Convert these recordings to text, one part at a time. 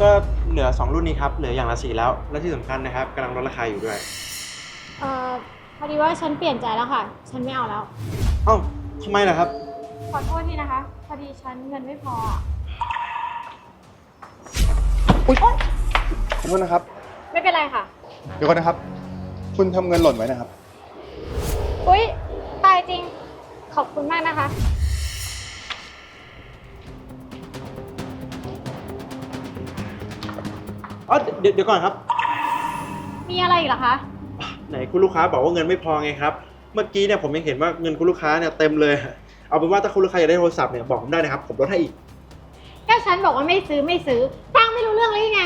ก็เหลือ 2 รุ่นนี้ครับ เหลืออย่างละสีแล้ว และที่สำคัญนะครับกำลังลดราคาอยู่ด้วย เอ่อพอดีว่าฉันเปลี่ยนใจแล้วค่ะ ฉันไม่เอาแล้ว เอ้าทำไมล่ะครับ ขอโทษทีนะคะ พอดีฉันเงินไม่พออะอุ๊ยขอโทษนะครับ ไม่เป็นไรค่ะ เดี๋ยวก่อนนะครับ คุณทำเงินหล่นไว้นะครับ อุ๊ย ตายจริง ขอบคุณมากนะคะ อ๋อเดี๋ยวเดี๋ยวก่อนครับ มีอะไรอีกเหรอคะ ไหนคุณลูกค้าบอกว่าเงินไม่พอไงครับ เมื่อกี้เนี่ยผมยังเห็นว่าเงินคุณลูกค้าเนี่ยเต็มเลย เอาเป็นว่าถ้าคุณลูกค้าอยากได้โทรศัพท์เนี่ยบอกผมได้นะครับ ผมลดให้อีกแค่ฉันบอกว่าไม่ซื้อไม่ซื้อ ฟังไม่รู้เรื่องเลยยังไง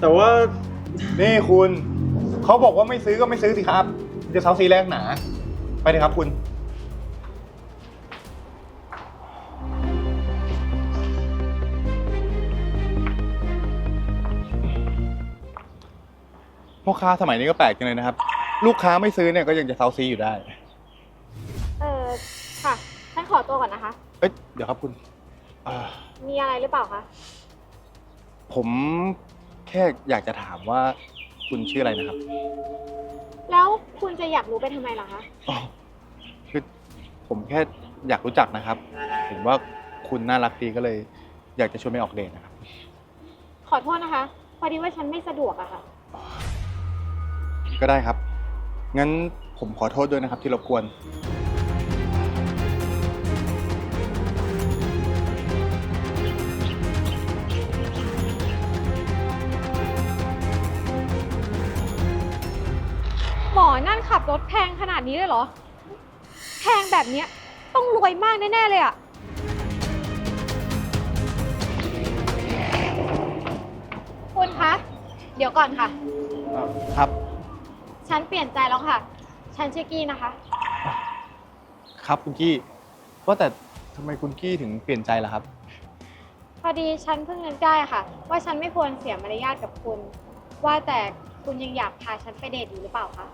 แต่ว่านี่คุณ เขาบอกว่าไม่ซื้อก็ไม่ซื้อสิครับ จะเซาซีแรกหนา ไปเลยครับคุณ พ่อค้าสมัยนี้ก็แปลกจังเลยนะครับ ลูกค้าไม่ซื้อเนี่ยก็ยังจะเซาซีอยู่ได้ เออค่ะฉันขอตัวก่อนนะคะ เอ้ยเดี๋ยวครับคุณอ่ามีอะไรหรือเปล่าคะผมแค่อยากจะถามว่าคุณชื่ออะไรนะครับแล้วคุณจะอยากรู้ไปทำไมล่ะคะอ๋อคือผมแค่อยากรู้จักนะครับเห็นว่าคุณน่ารักดีก็เลย อยากจะชวนไปออกเดทนะครับ ขอโทษนะคะ พอดีว่าฉันไม่สะดวกอะค่ะ ก็ได้ครับ งั้นผมขอโทษด้วยนะครับที่รบกวน หมอนั่นขับรถแพงขนาดนี้เลยเหรอ แพงแบบเนี้ยต้องรวยมากแน่ ๆ เลยอะคุณคะ เดี๋ยวก่อนค่ะ ครับ ฉันเปลี่ยนใจแล้วค่ะ ฉันชื่อกี้นะคะ ครับคุณกี้ว่าแต่ทำไมคุณกี้ถึงเปลี่ยนใจล่ะครับ พอดีฉันเพิ่งนึกได้ค่ะ ว่าฉันไม่ควรเสียมารยาทกับคุณ ว่าแต่คุณยังอยากพาฉันไปเดทอยู่หรือเปล่าคะ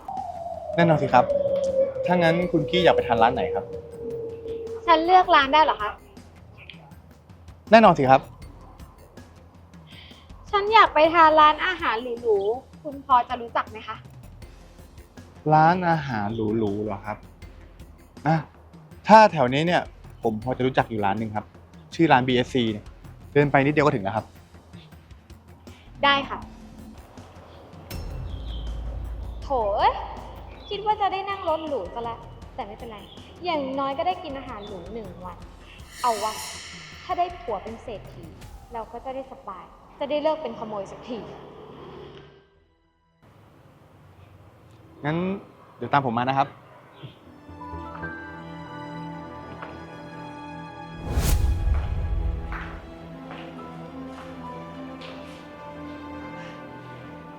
แน่นอนสิครับ ถ้างั้นคุณกี้อยากไปทานร้านไหนครับ ฉันเลือกร้านได้เหรอคะ แน่นอนสิครับ ฉันอยากไปทานร้านอาหารหรูๆ คุณพอจะรู้จักไหมคะ ร้านอาหารหรูๆเหรอครับอะถ้าแถวนี้เนี่ย ผมพอจะรู้จักอยู่ร้านหนึ่งครับ ชื่อร้าน BSC เนี่ยเดินไปนิดเดียวก็ถึงแล้วครับ ได้ค่ะ โถเอ้ยคิดว่าจะได้นั่งรถหรูซะล้วแต่ไม่เป็นไร อย่างน้อยก็ได้กินอาหารหรูหนึ่งวัน เอาวะ ถ้าได้ผัวเป็นเศรษฐี เราก็จะได้สบาย จะได้เลิกเป็นขโมยสักที งั้นเดี๋ยวตามผมมานะครับ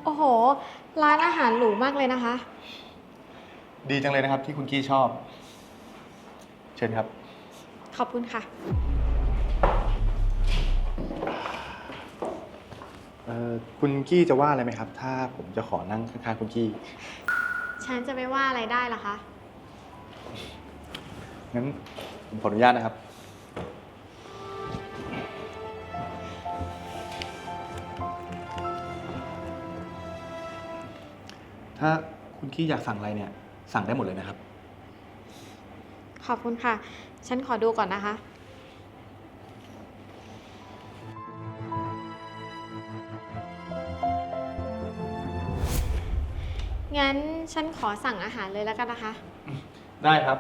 โอ้โห ร้านอาหารหรูมากเลยนะคะ ดีจังเลยนะครับที่คุณกี้ชอบ เชิญครับ ขอบคุณค่ะ เอ่อคุณกี้จะว่าอะไรไหมครับ ถ้าผมจะขอนั่งข้างๆคุณกี้ ฉันจะไม่ว่าอะไรได้ล่ะคะ งั้นผมขออนุญาตนะครับ ถ้าคุณกี้อยากสั่งอะไรเนี่ย สั่งได้หมดเลยนะครับ ขอบคุณค่ะ ฉันขอดูก่อนนะคะ ฉันขอสั่งอาหารเลยแล้วกันนะคะ ได้ครับ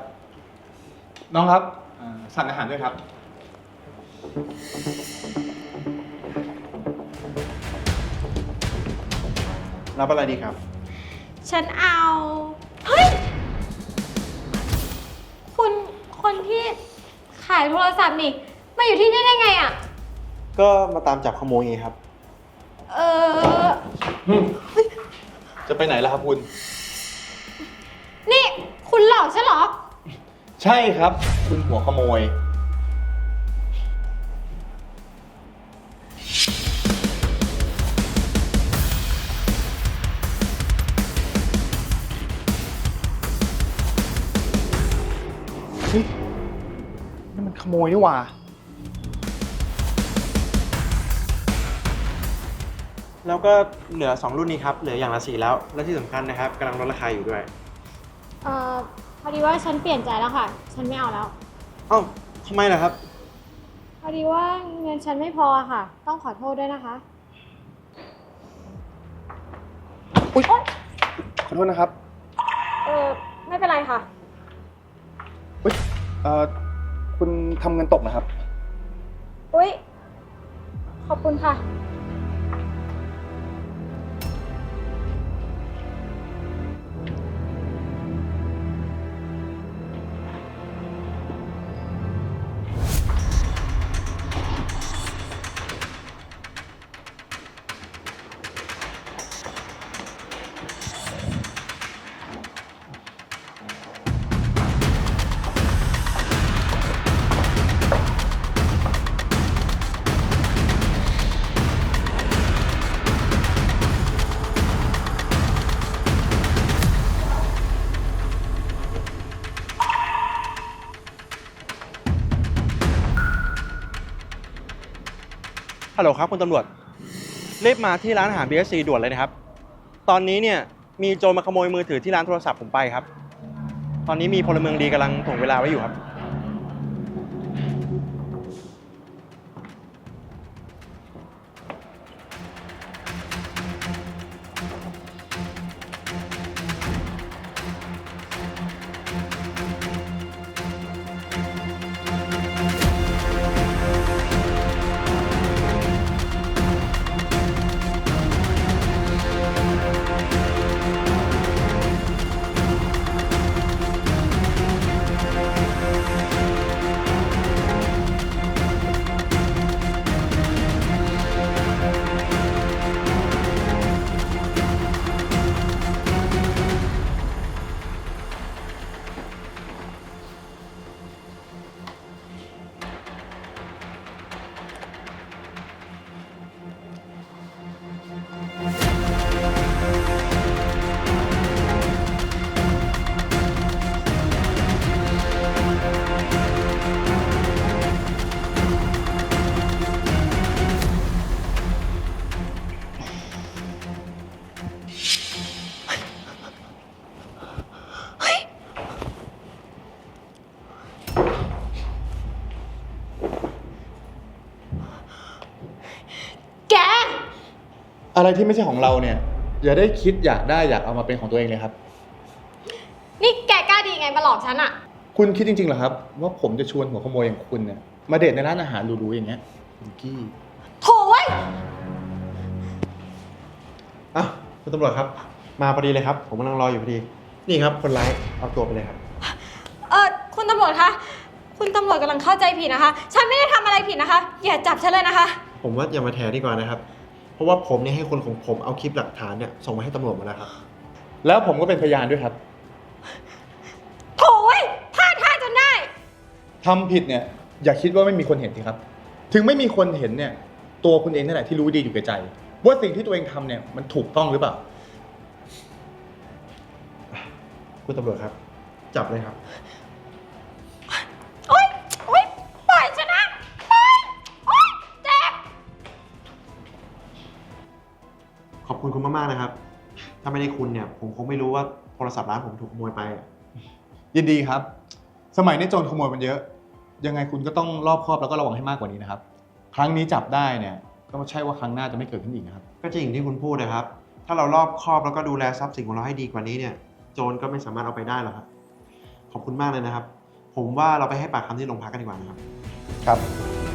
น้องครับเอ่อสั่งอาหารด้วยครับ รับอะไรดีครับ ฉันเอา เฮ้ย คุณคนที่ขายโทรศัพท์นี่ มาอยู่ที่นี่ได้ไงอะ่ะ ก็มาตามจับขโมยไงครับ เออ จะไปไหนล่ะครับคุณนี่ คุณหลอกฉันเหรอ ใช่ครับ คุณหัวขโมย เฮ้ยนี่มันขโมยนี่หว่า แล้วก็เหลือ 2 รุ่นนี้ครับ เหลืออย่างละสีแล้ว และที่สำคัญนะครับกำลังลดราคาอยู่ด้วย เอ่อพอดีว่าฉันเปลี่ยนใจแล้วค่ะ ฉันไม่เอาแล้ว เอ้าทำไมล่ะครับ พอดีว่าเงินฉันไม่พอค่ะ ต้องขอโทษด้วยนะคะ อุ๊ยขอโทษนะครับเออไม่เป็นไรค่ะ อุ๊ยเอ่อคุณทำเงินตกนะครับ อุ๊ย ขอบคุณค่ะ ฮัลโหลครับคุณตำรวจรีบมาที่ร้านอาหาร BSC ด่วนเลยนะครับ ตอนนี้เนี่ยมีโจรมาขโมยมือถือที่ร้านโทรศัพท์ผมไปครับ ตอนนี้มีพลเมืองดีกำลังถ่วงเวลาไว้อยู่ครับ อะไรที่ไม่ใช่ของเราเนี่ย อย่าได้คิดอยากได้อยากเอามาเป็นของตัวเองเลยครับ นี่แกกล้าดีไงมาหลอกฉันอะคุณคิดจริงๆเหรอครับ ว่าผมจะชวนหัวขโมยอย่างคุณเนี่ยมาเดทในร้านอาหารหรูๆอย่างเงี้ยคุณกี้โถเว้ยอะคุณตำรวจครับ มาพอดีเลยครับ ผมกำลังรออยู่พอดี นี่ครับคนร้ายเอาตัวไปเลยครับ เออคุณตำรวจคะคุณตำรวจกำลังเข้าใจผิดนะคะ ฉันไม่ได้ทำอะไรผิดนะคะ อย่าจับฉันเลยนะคะ ผมว่าอย่ามาแถดีกว่านะครับ เพราะว่าผมเนี่ยให้คนของผมเอาคลิปหลักฐานเนี่ยส่งมาให้ตำรวจหมดแล้วครับ แล้วผมก็เป็นพยานด้วยครับโถเว้ยพลาดท่าจนได้ ทำผิดเนี่ยอย่าคิดว่าไม่มีคนเห็นสิครับ ถึงไม่มีคนเห็นเนี่ยตัวคุณเองนั่นแหละที่รู้ดีอยู่แก่ใจ ว่าสิ่งที่ตัวเองทำเนี่ยมันถูกต้องหรือเปล่า คุณตำรวจครับ จับเลยครับ อบคุณคุณมากๆนะครับ ถ้าไม่ได้คุณเนี่ย ผมคงไม่รู้ว่าโทรศัพท์ร้านผมถูกขโมยไปอะยินดีครับ สมัยนี้โจรขโมยมันเยอะ ยังไงคุณก็ต้องรอบคอบแล้วก็ระวังให้มากกว่านี้นะครับ ครั้งนี้จับได้เนี่ย ก็ไม่ใช่ว่าครั้งหน้าจะไม่เกิดขึ้นอีกนะครับ ก็จริงอย่างที่คุณพูดนะครับ ถ้าเรารอบคอบแล้วก็ดูแลทรัพย์สินของเราให้ดีกว่านี้เนี่ย โจรก็ไม่สามารถเอาไปได้หรอกครับ ขอบคุณมากเลยนะครับ ผมว่าเราไปให้ปากคำที่โรงพักกันดีกว่านะครับ ครับ